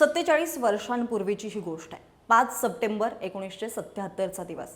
सत्तेचाळीस वर्षांपूर्वीची ही गोष्ट आहे. पाच सप्टेंबर एकोणीसशे सत्याहत्तरचा दिवस.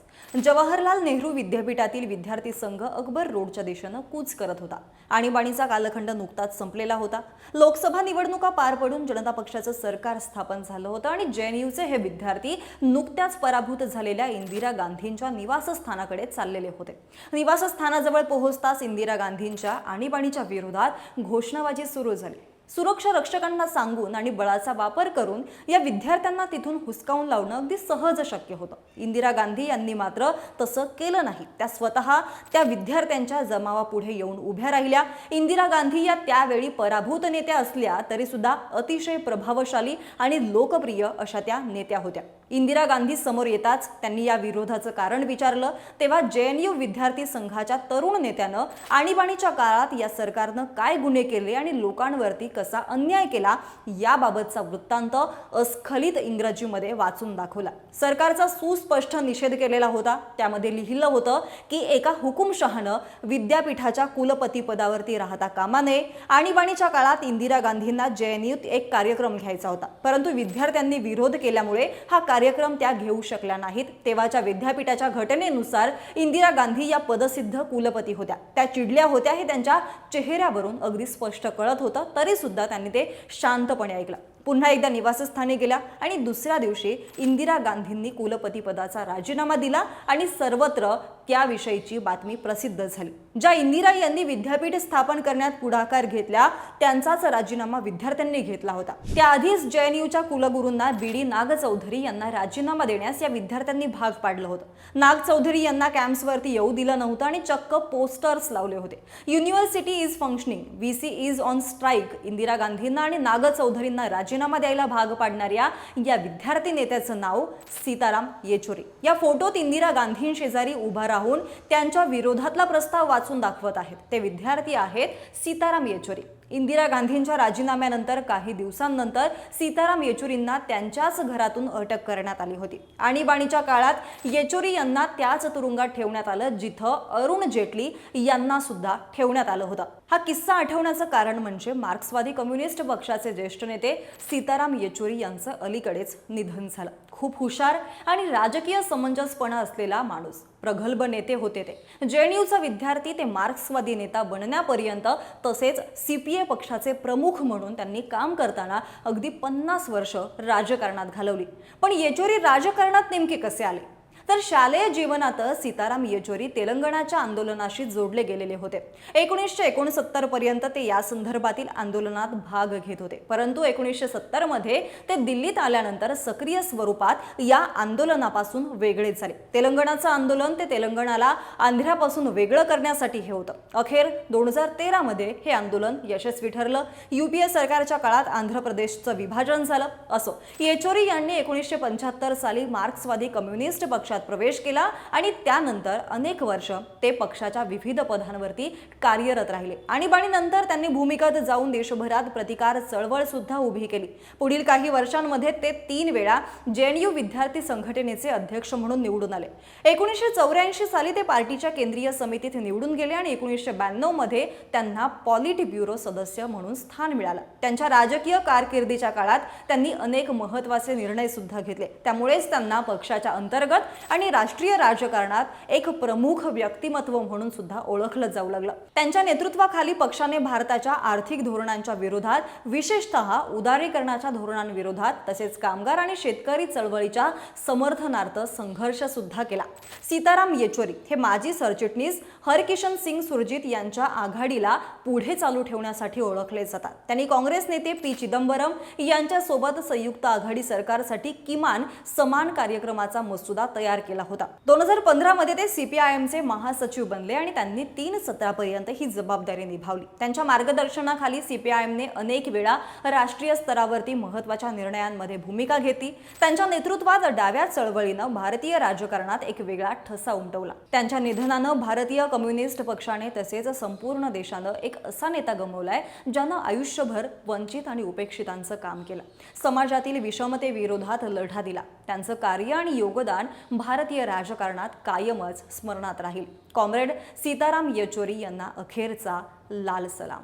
जवाहरलाल नेहरू विद्यापीठातील विद्यार्थी संघ अकबर रोडच्या दिशेनं कूच करत होता आणीबाणीचा कालखंड नुकताच संपलेला होता. लोकसभा निवडणुका पार पडून जनता पक्षाचं सरकार स्थापन झालं होतं आणि जेएनयूचे हे विद्यार्थी नुकत्याच पराभूत झालेल्या इंदिरा गांधींच्या निवासस्थानाकडे चाललेले होते. निवासस्थानाजवळ पोहोचताच इंदिरा गांधींच्या आणीबाणीच्या विरोधात घोषणाबाजी सुरू झाली. सुरक्षा रक्षकांना सांगून आणि बळाचा वापर करून या विद्यार्थ्यांना तिथून हुसकावून लावणं अगदी सहज शक्य होतं. इंदिरा गांधी यांनी मात्र तसं केलं नाही. त्या स्वतः त्या विद्यार्थ्यांच्या जमावापुढे येऊन उभ्या राहिल्या. इंदिरा गांधी या त्यावेळी पराभूत नेत्या असल्या तरी सुद्धा अतिशय प्रभावशाली आणि लोकप्रिय अशा त्या नेत्या होत्या. इंदिरा गांधी समोर येताच त्यांनी या विरोधाचं कारण विचारलं. तेव्हा जे एन यू विद्यार्थी संघाच्या तरुण नेत्यानं आणीबाणीच्या काळात या सरकारनं काय गुन्हे केले आणि लोकांवरती कसा अन्याय केला याबाबतचा वृत्तांत अस्खलित इंग्रजीमध्ये वाचून दाखवला. सरकारचा सुस्पष्ट निषेध केलेला होता. त्यामध्ये लिहिलं होतं की एका हुकुमशहानं विद्यापीठाच्या कुलपती पदावरती राहता कामा नये. आणीबाणीच्या काळात इंदिरा गांधींना जेएनयूत एक कार्यक्रम घ्यायचा होता. परंतु विद्यार्थ्यांनी विरोध केल्यामुळे हा कार्यक्रम त्या घेऊ शकल्या नाहीत. तेव्हाच्या विद्यापीठाच्या घटनेनुसार इंदिरा गांधी या पदसिद्ध कुलपती होत्या. त्या चिडल्या होत्या हे त्यांच्या चेहऱ्यावरून अगदी स्पष्ट कळत होतं. तरी सुद्धा त्यांनी ते शांतपणे ऐकलं. पुन्हा एकदा निवासस्थानी गेल्या आणि दुसऱ्या दिवशी इंदिरा गांधींनी कुलपतीपदाचा राजीनामा दिला आणि सर्वत्र त्याविषयीची बातमी प्रसिद्ध झाली ज्या इंदिरा यांनी विद्यापीठ स्थापन करण्यात पुढाकार घेतला त्यांचाच राजीनामा विद्यार्थ्यांनी घेतला होता. त्याआधीच जेएनयूच्या कुलगुरूंना बी डी नाग चौधरी यांना राजीनामा देण्यास या विद्यार्थ्यांनी भाग पाडलं होतं. नाग चौधरी यांना कॅम्प्सवरती येऊ दिलं नव्हतं आणि चक्क पोस्टर्स लावले होते. University is functioning V C is on strike Indira गांधींना आणि नाग चौधरींना राजीनामा द्यायला भाग पाडणाऱ्या या विद्यार्थी नेत्याचं नाव सीताराम येचुरी. या फोटोत इंदिरा गांधींशेजारी उभा राहून त्यांच्या विरोधातला प्रस्ताव वाचून दाखवत आहेत. ते विद्यार्थी आहेत सीताराम येचुरी. इंदिरा गांधींच्या राजीनाम्यानंतर काही दिवसांनंतर सीताराम येचुरींना त्यांच्याच घरातून अटक करण्यात आली होती. आणीबाणीच्या काळात येचुरी यांना त्याच तुरुंगात ठेवण्यात आलं जिथं अरुण जेटली यांना सुद्धा ठेवण्यात आलं होतं. हा किस्सा आठवण्याचं कारण म्हणजे मार्क्सवादी कम्युनिस्ट पक्षाचे ज्येष्ठ नेते सीताराम येचुरी यांचं अलीकडेच निधन झालं. खूप हुशार आणि राजकीय समंजसपणा असलेला माणूस. प्रगल्भ नेते होते ते. जे एनयूचा विद्यार्थी ते मार्क्सवादी नेता बनण्यापर्यंत तसेच सीपीए पक्षाचे प्रमुख म्हणून त्यांनी काम करताना अगदी पन्नास वर्ष राजकारणात घालवली. पण येचोरी राजकारणात नेमके कसे आले? तर शालेय जीवनातच सीताराम येचुरी तेलंगणाच्या आंदोलनाशी जोडले गेलेले होते. एकोणीसशे एकोणसत्तर पर्यंत ते या संदर्भातील आंदोलनात भाग घेत होते. परंतु एकोणीसशे सत्तरमध्ये ते दिल्लीत आल्यानंतर सक्रिय स्वरूपात या आंदोलनापासून वेगळे झाले. तेलंगणाचं आंदोलन ते तेलंगणाला आंध्रापासून वेगळं करण्यासाठी हे होतं. अखेर दोन हजार तेरा मध्ये हे आंदोलन यशस्वी ठरलं. युपीए सरकारच्या काळात आंध्र प्रदेशचं विभाजन झालं. असो. येचोरी यांनी एकोणीसशे पंच्याहत्तर साली मार्क्सवादी कम्युनिस्ट पक्ष पक्षात प्रवेश केला आणि त्यानंतर अनेक वर्ष ते पक्षाच्या विविध पदांवरती कार्यरत राहिले. आणीबाणीनंतर त्यांनी भूमिगत जाऊन देशभरात प्रतिकार चळवळ सुद्धा उभी केली. पुढील काही वर्षांमध्ये ते तीन वेळा जेएनयू विद्यार्थी संघटनेचे अध्यक्ष म्हणून निवडून आले. एकोणीसशे चौऱ्याऐंशी साली ते पार्टीच्या केंद्रीय समितीत निवडून गेले आणि एकोणीसशे ब्याण्णवमध्ये त्यांना पॉलिट ब्युरो सदस्य म्हणून स्थान मिळालं. त्यांच्या राजकीय कारकिर्दीच्या काळात त्यांनी अनेक महत्त्वाचे निर्णय सुद्धा घेतले. त्यामुळेच त्यांना पक्षाच्या अंतर्गत आणि राष्ट्रीय राजकारणात एक प्रमुख व्यक्तिमत्व म्हणून सुद्धा ओळखलं जाऊ लागलं. त्यांच्या नेतृत्वाखाली पक्षाने भारताच्या आर्थिक धोरणांच्या विरोधात विशेषतः उदारीकरणाच्या धोरणांविरोधात तसेच कामगार आणि शेतकरी चळवळीच्या समर्थनार्थ संघर्ष सुद्धा केला. सीताराम येचुरी हे माजी सरचिटणीस हरकिशन सिंग सुरजित यांच्या आघाडीला पुढे चालू ठेवण्यासाठी ओळखले जातात. त्यांनी काँग्रेस नेते पी चिदंबरम यांच्यासोबत संयुक्त आघाडी सरकारसाठी किमान समान कार्यक्रमाचा मसुदा तयार तयार केला होता. दोन हजार पंधरा मध्ये ते सीपीआयएमचे महासचिव बनले आणि त्यांनी तीन सत्रापर्यंत ही जबाबदारी निभावली. त्यांच्या मार्गदर्शनाखाली सीपीआयएमने अनेक वेळा राष्ट्रीय स्तरावरती महत्त्वाच्या निर्णयांमध्ये भूमिका घेतली. त्यांच्या नेतृत्वात डाव्या चळवळीनं भारतीय राजकारणात एक वेगळा ठसा उमटवला. त्यांच्या निधनानं भारतीय कम्युनिस्ट पक्षाने तसेच संपूर्ण देशानं एक असा नेता गमवलाय ज्यानं आयुष्यभर वंचित आणि उपेक्षितांचं काम केलं. समाजातील विषमतेविरोधात लढा दिला. त्यांचं कार्य आणि योगदान भारतीय राजकारणात कायमच स्मरणात राहील. कॉम्रेड सीताराम येचुरी यांना अखेरचा लाल सलाम